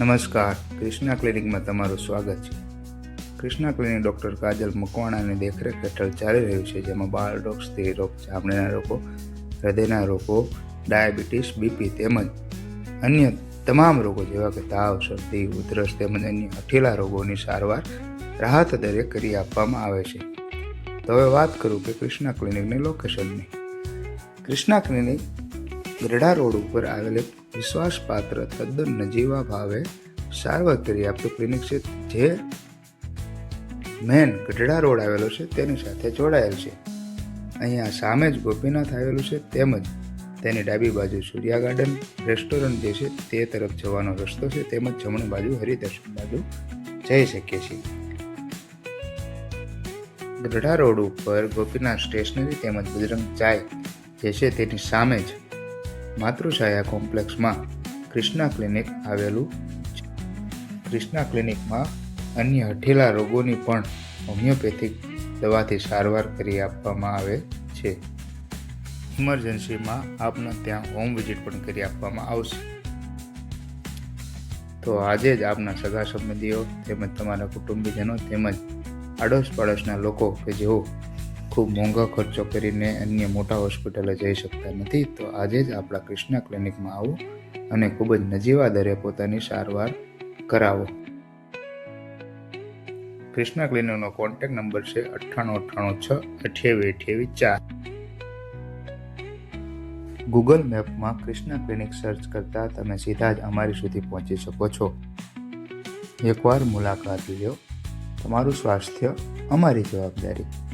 નમસ્કાર. ક્રિષ્ના ક્લિનિકમાં તમારું સ્વાગત છે. ક્રિષ્ના ક્લિનિક ડૉક્ટર કાજલ મકવાણાની દેખરેખ હેઠળ ચાલી રહ્યું છે, જેમાં બાળ રોગ, સ્ત્રી રોગ, ચામડીના રોગો, હૃદયના રોગો, ડાયાબિટીસ, બીપી તેમજ અન્ય તમામ રોગો જેવા કે તાવ, શરદી, ઉધરસ તેમજ અન્ય હઠીલા રોગોની સારવાર રાહત દરે કરી આપવામાં આવે છે. તો હવે વાત કરું કે ક્રિષ્ના ક્લિનિકની લોકેશનની. ક્રિષ્ના ક્લિનિક ગરડા રોડ ઉપર આવેલ એક વિશ્વાસપાત્ર તદ્દન નજીવા ભાવે સારવાર કરી આપતું ક્લિનિક છે જે મેન ગઢડા રોડ આવેલો છે, તેની સાથે જોડાયેલ છે. અહીંયા સામે જ ગોપીનાથ આવેલું છે, તેમજ તેની ડાબી બાજુ સૂર્યા ગાર્ડન રેસ્ટોરન્ટ જે છે, તે તરફ જવાનો રસ્તો છે, તેમજ જમણી બાજુ હરિદર્શન બાજુ જઈ શકીએ છીએ. ગઢડા રોડ ઉપર ગોપીનાથ સ્ટેશનરી તેમજ બજરંગ ચાય જે છે, તેની સામે જ માતૃછાયા કોમ્પ્લેક્સમાં કૃષ્ણા ક્લિનિક આવેલું છે. કૃષ્ણા ક્લિનિકમાં અન્ય હઠેલા રોગોની પણ હોમિયોપેથિક દવાથી સારવાર કરી આપવામાં આવે છે. ઇમરજન્સીમાં આપને ત્યાં હોમ વિઝિટ પણ કરી આપવામાં આવશે. તો આજે જ આપના સગા સંબંધીઓ તેમજ તમારા કુટુંબીજનો તેમજ આડોશ પાડોશના લોકો કે જેઓ ખૂબ મોંઘો ખર્ચો કરીને અન્ય મોટા હોસ્પિટલે જઈ શકતા નથી, તો આજે જ આપણા કૃષ્ણા ક્લિનિકમાં આવો અને ખૂબ જ નજીવા દરે પોતાની સારવાર કરાવો. કૃષ્ણા ક્લિનિકનો કોન્ટેક્ટ નંબર છે અઠ્ઠાણું અઠ્ઠાણું છ અઠ્યાવીસ અઠ્યાવીસ ચાર. ગૂગલ મેપમાં કૃષ્ણા ક્લિનિક સર્ચ કરતા તમે સીધા જ અમારી સુધી પહોંચી શકો છો. એકવાર મુલાકાત લ્યો. તમારું સ્વાસ્થ્ય અમારી જવાબદારી.